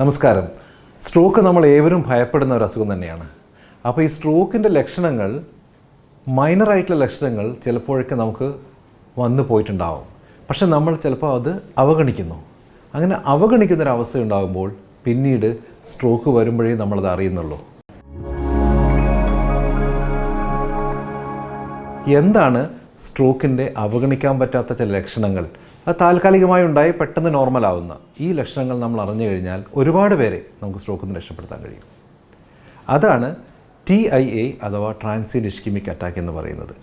നമസ്കാരം. സ്ട്രോക്ക് നമ്മൾ ഏവരും ഭയപ്പെടുന്ന ഒരു അസുഖം തന്നെയാണ്. അപ്പോൾ ഈ സ്ട്രോക്കിന്റെ ലക്ഷണങ്ങൾ മൈനറായിട്ടുള്ള ലക്ഷണങ്ങൾ ചിലപ്പോഴൊക്കെ നമുക്ക് വന്നു പോയിട്ടുണ്ടാവും. പക്ഷെ നമ്മൾ ചിലപ്പോൾ അത് അവഗണിക്കുന്നു. അങ്ങനെ അവഗണിക്കുന്ന ഒരു അവസ്ഥ ഉണ്ടാകുമ്പോൾ പിന്നീട് സ്ട്രോക്ക് വരുമ്പോഴേ നമ്മളത് അറിയുന്നുള്ളൂ. എന്താണ് സ്ട്രോക്കിന്റെ അവഗണിക്കാൻ പറ്റാത്ത ചില ലക്ഷണങ്ങൾ? അത് താൽക്കാലികമായി ഉണ്ടായി പെട്ടെന്ന് നോർമലാവുന്ന ഈ ലക്ഷണങ്ങൾ നമ്മൾ അറിഞ്ഞു കഴിഞ്ഞാൽ ഒരുപാട് പേരെ നമുക്ക് സ്ട്രോക്കിൽ നിന്ന് രക്ഷപ്പെടുത്താൻ കഴിയും. അതാണ് ടി ഐ എ അഥവാ ട്രാൻസിയന്റ് ഇഷ്കിമിക് അറ്റാക്ക് എന്ന് പറയുന്നത്.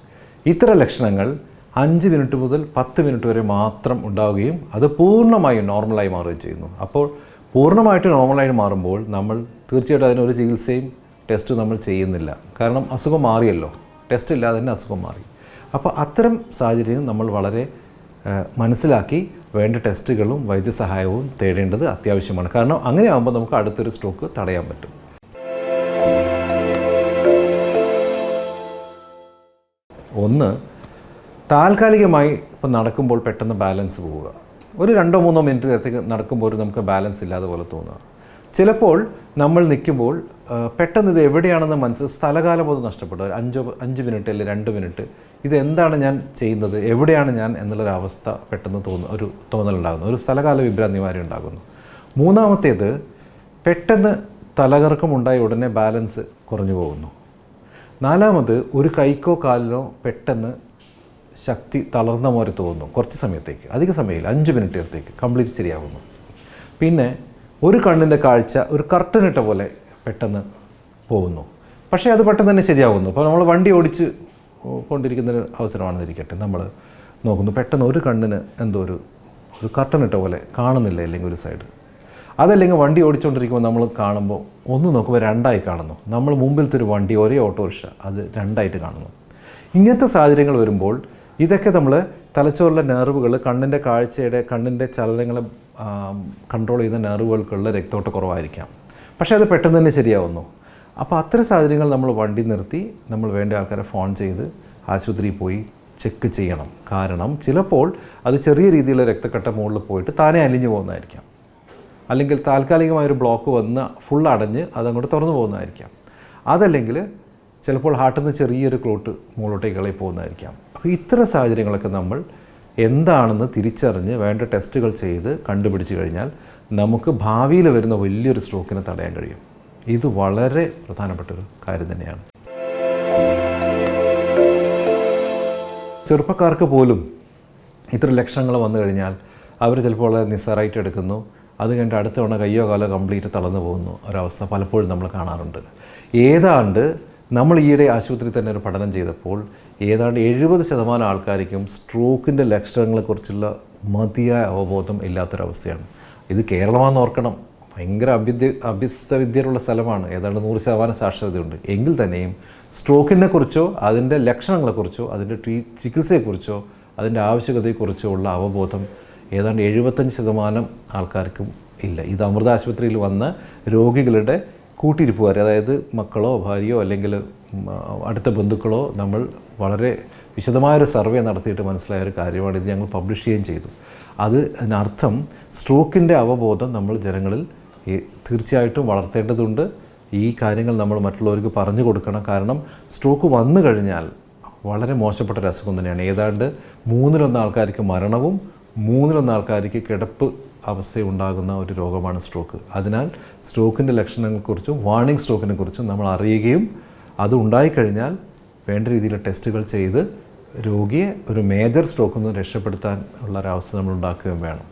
ഇത്തരം ലക്ഷണങ്ങൾ അഞ്ച് മിനിറ്റ് മുതൽ പത്ത് മിനിറ്റ് വരെ മാത്രം ഉണ്ടാവുകയും അത് പൂർണമായും നോർമലായി മാറുകയും ചെയ്യുന്നു. അപ്പോൾ പൂർണമായിട്ട് നോർമലായി മാറുമ്പോൾ നമ്മൾ തീർച്ചയായിട്ടും അതിനൊരു ചികിത്സയും ടെസ്റ്റ് നമ്മൾ ചെയ്യുന്നില്ല. കാരണം അസുഖം മാറിയല്ലോ. ടെസ്റ്റ് ഇല്ലാതെ തന്നെ അസുഖം മാറി. അപ്പോൾ അത്തരം സാഹചര്യം നമ്മൾ വളരെ മനസ്സിലാക്കി വേണ്ട ടെസ്റ്റുകളും വൈദ്യസഹായവും തേടേണ്ടത് അത്യാവശ്യമാണ്. കാരണം അങ്ങനെ അങ്ങനെയാകുമ്പോൾ നമുക്ക് അടുത്തൊരു സ്ട്രോക്ക് തടയാൻ പറ്റും. ഒന്ന് താൽക്കാലികമായി ഇപ്പം നടക്കുമ്പോൾ പെട്ടെന്ന് ബാലൻസ് പോവുക. ഒരു രണ്ടോ മൂന്നോ മിനിറ്റ് നേരത്തേക്ക് നടക്കുമ്പോൾ നമുക്ക് ബാലൻസ് ഇല്ലാതെ പോലെ തോന്നുക. ചിലപ്പോൾ നമ്മൾ നിൽക്കുമ്പോൾ പെട്ടെന്ന് ഇത് എവിടെയാണെന്ന് മനസ്സ് സ്ഥലകാലം പോലും നഷ്ടപ്പെടുക ഒരു അഞ്ചോ അഞ്ച് മിനിറ്റ് അല്ലെങ്കിൽ രണ്ട് മിനിറ്റ്. ഇത് എന്താണ് ഞാൻ ചെയ്യുന്നത്? എവിടെയാണ് ഞാൻ എന്നുള്ളൊരവസ്ഥ പെട്ടെന്ന് തോന്നുന്നു ഒരു തോന്നലുണ്ടാകുന്നു. ഒരു സ്ഥലകാല വിഭ്രാന്തിമാരി ഉണ്ടാകുന്നു. മൂന്നാമത്തേത് പെട്ടെന്ന് തലകറക്കം ഉണ്ടായ ഉടനെ ബാലൻസ് കുറഞ്ഞു പോകുന്നു. നാലാമത് ഒരു കൈക്കോ കാലിനോ പെട്ടെന്ന് ശക്തി തളർന്ന പോലെ തോന്നുന്നു. കുറച്ച് സമയത്തേക്ക് അധിക സമയമില്ല അഞ്ച് മിനിറ്റ് കംപ്ലീറ്റ് ശരിയാകുന്നു. പിന്നെ ഒരു കണ്ണിന്റെ കാഴ്ച ഒരു കർട്ടനിട്ട പോലെ പെട്ടെന്ന് പോകുന്നു. പക്ഷേ അത് പെട്ടെന്ന് തന്നെ ശരിയാകുന്നു അപ്പോൾ നമ്മൾ വണ്ടി ഓടിച്ച് കൊണ്ടിരിക്കുന്ന ഒരു അവസരമാണെന്നിരിക്കട്ടെ നമ്മൾ നോക്കുന്നു പെട്ടെന്ന് ഒരു കണ്ണിന് എന്തോ ഒരു ഒരു കർട്ടനിട്ട പോലെ കാണുന്നില്ല അല്ലെങ്കിൽ ഒരു സൈഡ്? അതല്ലെങ്കിൽ വണ്ടി ഓടിച്ചുകൊണ്ടിരിക്കുമ്പോൾ നമ്മൾ കാണുമ്പോൾ ഒന്ന് നോക്കുമ്പോൾ രണ്ടായി കാണുന്നു. നമ്മൾ മുമ്പിലത്തെ ഒരു വണ്ടി ഒരേ ഓട്ടോറിക്ഷ അത് രണ്ടായിട്ട് കാണുന്നു. ഇങ്ങനത്തെ സാഹചര്യങ്ങൾ വരുമ്പോൾ ഇതൊക്കെ നമ്മൾ തലച്ചോറിലെ നെർവുകൾ കണ്ണിന്റെ കാഴ്ചയുടെ കണ്ണിന്റെ ചലനങ്ങളെ കൺട്രോൾ ചെയ്യുന്ന നെർവുകൾക്കുള്ള രക്തോട്ട കുറവായിരിക്കാം. പക്ഷേ അത് പെട്ടെന്ന് തന്നെ ശരിയാവുന്നു. അപ്പോൾ അത്തരം സാഹചര്യങ്ങൾ നമ്മൾ വണ്ടി നിർത്തി നമ്മൾ വേണ്ട ആൾക്കാരെ ഫോൺ ചെയ്ത് ആശുപത്രിയിൽ പോയി ചെക്ക് ചെയ്യണം. കാരണം ചിലപ്പോൾ അത് ചെറിയ രീതിയിലുള്ള രക്തക്കട്ട മുകളിൽ പോയിട്ട് താനേ അലിഞ്ഞു പോകുന്നതായിരിക്കാം. അല്ലെങ്കിൽ താൽക്കാലികമായൊരു ബ്ലോക്ക് വന്ന് ഫുൾ അടഞ്ഞ് അതങ്ങോട്ട് തുറന്നു പോകുന്നതായിരിക്കാം. അതല്ലെങ്കിൽ ചിലപ്പോൾ ഹാർട്ടിൽ നിന്ന് ചെറിയൊരു ക്ലോട്ട് മുകളിലോട്ടേക്ക് പോകുന്നതായിരിക്കാം അപ്പോൾ ഇത്തരം സാഹചര്യങ്ങളൊക്കെ നമ്മൾ എന്താണെന്ന് തിരിച്ചറിഞ്ഞ് വേണ്ട ടെസ്റ്റുകൾ ചെയ്ത് കണ്ടുപിടിച്ച് കഴിഞ്ഞാൽ നമുക്ക് ഭാവിയിൽ വരുന്ന വലിയൊരു സ്ട്രോക്കിനെ തടയാൻ കഴിയും. ഇത് വളരെ പ്രധാനപ്പെട്ട ഒരു കാര്യം തന്നെയാണ്. ചെറുപ്പക്കാർക്ക് പോലും ഇത്ര ലക്ഷണങ്ങൾ വന്നു കഴിഞ്ഞാൽ അവർ ചിലപ്പോൾ വളരെ നിസ്സാറായിട്ട് എടുക്കുന്നു. അത് കഴിഞ്ഞിട്ട് അടുത്ത തവണ കയ്യോ കാലോ കംപ്ലീറ്റ് തളർന്നു പോകുന്നു ഒരവസ്ഥ പലപ്പോഴും നമ്മൾ കാണാറുണ്ട്. ഏതാണ്ട് നമ്മൾ ഈയിടെ ആശുപത്രിയിൽ തന്നെ ഒരു പഠനം ചെയ്തപ്പോൾ ഏതാണ്ട് എഴുപത് ശതമാനം ആൾക്കാർക്കും സ്ട്രോക്കിന്റെ ലക്ഷണങ്ങളെക്കുറിച്ചുള്ള മതിയായ അവബോധം ഇല്ലാത്തൊരവസ്ഥയാണ്. ഇത് കേരളമാണെന്ന് ഓർക്കണം. ഭയങ്കര അഭ്യദ്യ അഭ്യസ്ത വിദ്യയുള്ള സ്ഥലമാണ്. ഏതാണ്ട് നൂറ് ശതമാനം സാക്ഷരതയുണ്ട്. എങ്കിൽ തന്നെയും സ്ട്രോക്കിനെ കുറിച്ചോ അതിന്റെ ലക്ഷണങ്ങളെക്കുറിച്ചോ അതിന്റെ ട്രീ ചികിത്സയെക്കുറിച്ചോ അതിന്റെ ആവശ്യകതയെക്കുറിച്ചോ ഉള്ള അവബോധം ഏതാണ്ട് എഴുപത്തഞ്ച് ശതമാനം ആൾക്കാർക്കും ഇല്ല. ഇത് അമൃത ആശുപത്രിയിൽ വന്ന രോഗികളുടെ കൂട്ടിരിപ്പുകാർ അതായത് മക്കളോ ഭാര്യയോ അല്ലെങ്കിൽ അടുത്ത ബന്ധുക്കളോ നമ്മൾ വളരെ വിശദമായൊരു സർവേ നടത്തിയിട്ട് മനസ്സിലായ ഒരു കാര്യമാണ് ഇത് ഞങ്ങൾ പബ്ലിഷ് ചെയ്യുകയും ചെയ്തു. അത് അതിനർത്ഥം സ്ട്രോക്കിന്റെ അവബോധം നമ്മൾ ജനങ്ങളിൽ തീർച്ചയായിട്ടും വളർത്തേണ്ടതുണ്ട്. ഈ കാര്യങ്ങൾ നമ്മൾ മറ്റുള്ളവർക്ക് പറഞ്ഞു കൊടുക്കണം. കാരണം സ്ട്രോക്ക് വന്നു കഴിഞ്ഞാൽ വളരെ മോശപ്പെട്ട ഒരു അസുഖം തന്നെയാണ്. ഏതാണ്ട് മൂന്നിലൊന്ന് ആൾക്കാർക്ക് മരണവും മൂന്നിലൊന്ന് ആൾക്കാർക്ക് കിടപ്പ് അവസ്ഥയുണ്ടാകുന്ന ഒരു രോഗമാണ് സ്ട്രോക്ക് അതിനാൽ സ്ട്രോക്കിന്റെ ലക്ഷണങ്ങളെക്കുറിച്ചും വാർണിംഗ് സ്ട്രോക്കിനെ കുറിച്ചും നമ്മൾ അറിയുകയും അത് ഉണ്ടായിക്കഴിഞ്ഞാൽ വേണ്ട രീതിയിൽ ടെസ്റ്റുകൾ ചെയ്ത് രോഗിയെ ഒരു മേജർ സ്ട്രോക്കിൽ നിന്ന് രക്ഷപ്പെടുത്താൻ ഉള്ള ഒരവസ്ഥ നമ്മൾ ഉണ്ടാക്കുകയും വേണം.